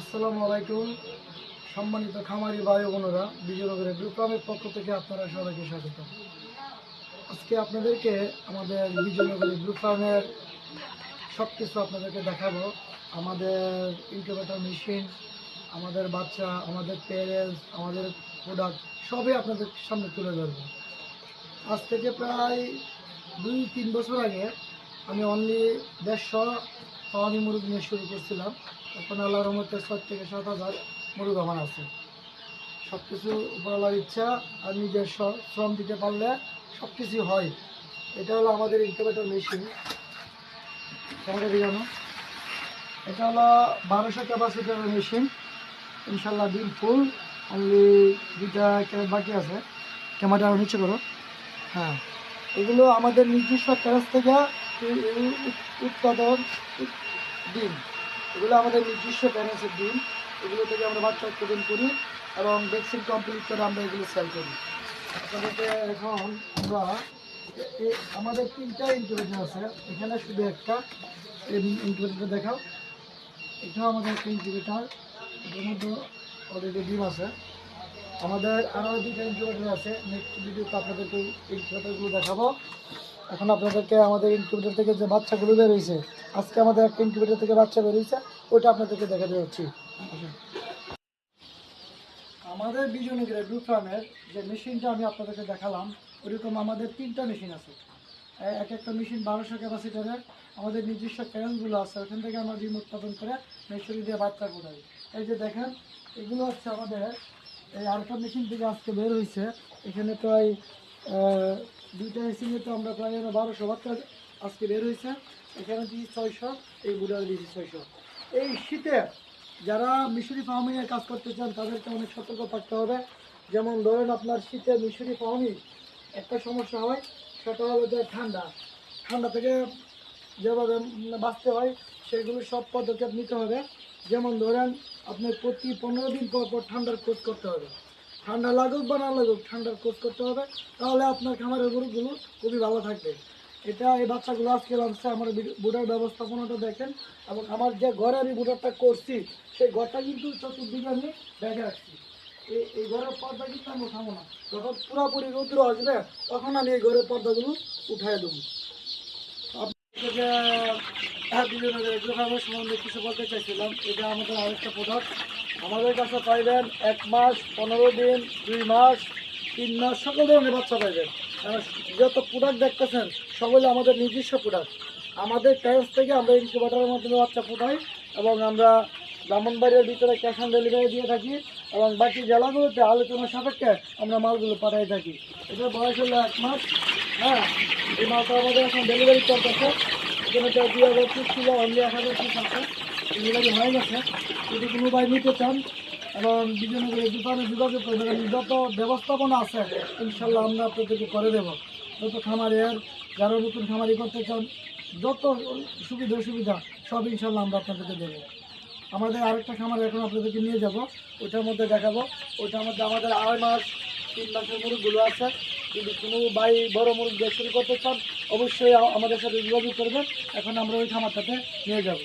আসসালামু আলাইকুম। সম্মানিত খামারি ভাই বোনেরা বিজয়নগরের গ্রুপ্রামের পক্ষ থেকে আপনারা সবাইকে স্বাগত। আজকে আপনাদেরকে আমাদের বিজয়নগরের গ্রুপ্রামের সব কিছু আপনাদেরকে দেখাবো। আমাদের ইনকিউবেটর মেশিন আমাদের বাচ্চা, আমাদের প্যারেন্টস আমাদের প্রোডাক্ট সবই আপনাদের সামনে তুলে ধরবো। আজ থেকে প্রায় দুই তিন বছর আগে আমি অনলি দেড়শো পাওয়ানি মুরগ নিয়ে শুরু করছিলাম। এখন আল্লাহর রহমতে ছয় থেকে সাত হাজার মুরগ আমার আছে। সব কিছু উপরওয়ালার ইচ্ছা আর নিজের শ্রম দিতে পারলে সব কিছু হয়। এটা হলো আমাদের ইনকিউবেটর মেশিন ক্যামেরা জানো? এটা হলো বারোশো ক্যাপাসিটারের মেশিন ইনশাল্লাহ ডিম ফুল। অনলি দুইটা ক্যারেট বাকি আছে। ক্যামেরাটা নিচে করো। হ্যাঁ। এগুলো আমাদের নিজস্ব ক্যারেজ থেকে উৎপাদন উৎ- ডিম। এগুলো আমাদের নিজস্ব প্যারেন্টসের ডিম। এগুলো থেকে আমরা বাচ্চা উৎপাদন করি এবং ভ্যাকসিন কমপ্লিট করে আমরা এগুলো সেল করি। আপনাদেরকে এখন আমরা আমাদের তিনটা ইনকিউবেটর আছে। এখানে শুধু একটা ইনকিউবেটর দেখাও। এটাও আমাদের একটা ইনকিউবেটর এটার মধ্যে অলরেডি ডিম আছে। আমাদের আরও দুইটা ইনকিউবেটর আছে। নেক্সট ভিডিওতে আপনাদেরকে ইনকিউবেটরগুলো দেখাবো। এখন আপনাদেরকে আমাদের ইনকিউবেটর থেকে যে বাচ্চাগুলো বের হয়েছে আজকে আমাদের একটা ইনকিউবেটর থেকে বাচ্চা বের হয়েছে ওইটা আপনাদেরকে দেখাতে যাচ্ছি আমাদের বিজয়নগরের ব্লু ফার্মের যে মেশিনটা আমি আপনাদেরকে দেখালাম ওরকম আমাদের তিনটা মেশিন আছে। এক একটা মেশিন বারোশো ক্যাপাসিটারের আমাদের নিজস্ব প্যানেলগুলো আছে ওখান থেকে আমরা ডিম উৎপাদন করে মেশিন দিয়ে বাচ্চা ফোটাই এই যে দেখেন এগুলো হচ্ছে আমাদের এই আরেকটা মেশিন থেকে আজকে বের হয়েছে এখানে প্রায় আহ, দুইটা মেশিনে তো আমরা প্রায় যেন বারোশো বাচ্চা আজকে বের হয়েছে। এখানে দিয়েছি ছয়শো, এই বুড়ার দিয়েছি ছয়শো। এই শীতে যারা মিশরি ফার্মিংয়ের কাজ করতে চান, তাদেরকে অনেক সতর্ক থাকতে হবে। যেমন ধরেন আপনার শীতে মিশরি ফার্মিং একটা সমস্যা হয়, সেটা হলো যে ঠান্ডা। ঠান্ডা থেকে যেভাবে বাঁচতে হয়, সেগুলো সব পদক্ষেপ নিতে হবে। যেমন ধরেন আপনি প্রতি পনেরো দিন পর পর ঠান্ডার কোচ করতে হবে। ঠান্ডা লাগুক বা না লাগুক, ঠান্ডার কোচ করতে হবে। তাহলে আপনার খামারের গরুগুলো খুবই ভালো থাকবে। এটা এই বাচ্চাগুলো আজকে লাগছে আমার বুড়ার ব্যবস্থাপনাটা দেখেন এবং আমার যে ঘরে আমি বুড়ারটা করছি, সেই ঘরটা কিন্তু চতুর্দিকে আমি দেখে রাখছি। এই এই ঘরের পর্দা কিন্তু আমি উঠাবো না। যখন পুরোপুরি রৌদ্র আসবে, তখন আমি এই ঘরের পর্দাগুলো উঠাই দেবো। আপনাদেরকে হ্যাঁ, বিজয়নগর এগ্রো ফার্মের সম্বন্ধে কিছু বলতে চাইছিলাম। এটা আমাদের আরেকটা প্রোডাক্ট আমাদের কাছে পাইবেন এক মাস পনেরো দিন দুই মাস তিন মাস সকল ধরনের বাচ্চা পাইবেন। যত প্রোডাক্ট দেখতেছেন সবগুলো আমাদের নিজস্ব প্রোডাক্ট আমাদের ক্যাশ থেকে আমরা ইনকিউবেটারের মাধ্যমে বাচ্চা ফুটাই এবং আমরা ব্রাহ্মণবাড়ির ভিতরে ক্যাশ অন ডেলিভারি দিয়ে থাকি এবং বাকি জেলাগুলোতে আলোচনা সাপেক্ষে আমরা মালগুলো পাঠাই থাকি। এটার বয়স হলো এক মাস। হ্যাঁ এই মালটা আমাদের এখন ডেলিভারি চলতেছে। এখানে হাজার পিস ছিল, অনলি হাজার পিস আছে ডেলিভারি হয়ে গেছে। যদি কোনো নিতে চান এবং বিজয়নগরের দোকানে যোগাযোগ যত ব্যবস্থাপনা আছে, ইনশাল্লাহ আমরা আপনাদেরকে করে দেবো। যত খামারের যারা নতুন খামারি করতে চান, যত সুবিধা সুবিধা সব ইনশাল্লাহ আমরা আপনাদেরকে দেবো। আমাদের আরেকটা খামার এখন আপনাদেরকে নিয়ে যাব ওটার মধ্যে দেখাবো। ওটার মধ্যে আমাদের আড়াই মাস, তিন মাসের মুরগগুলো আছে। যদি কোনো ভাই বড় মুরগ দিয়ে করতে চান, অবশ্যই আমাদের সাথে যোগাযোগ করবেন। এখন আমরা ওই খামারটাতে নিয়ে যাব।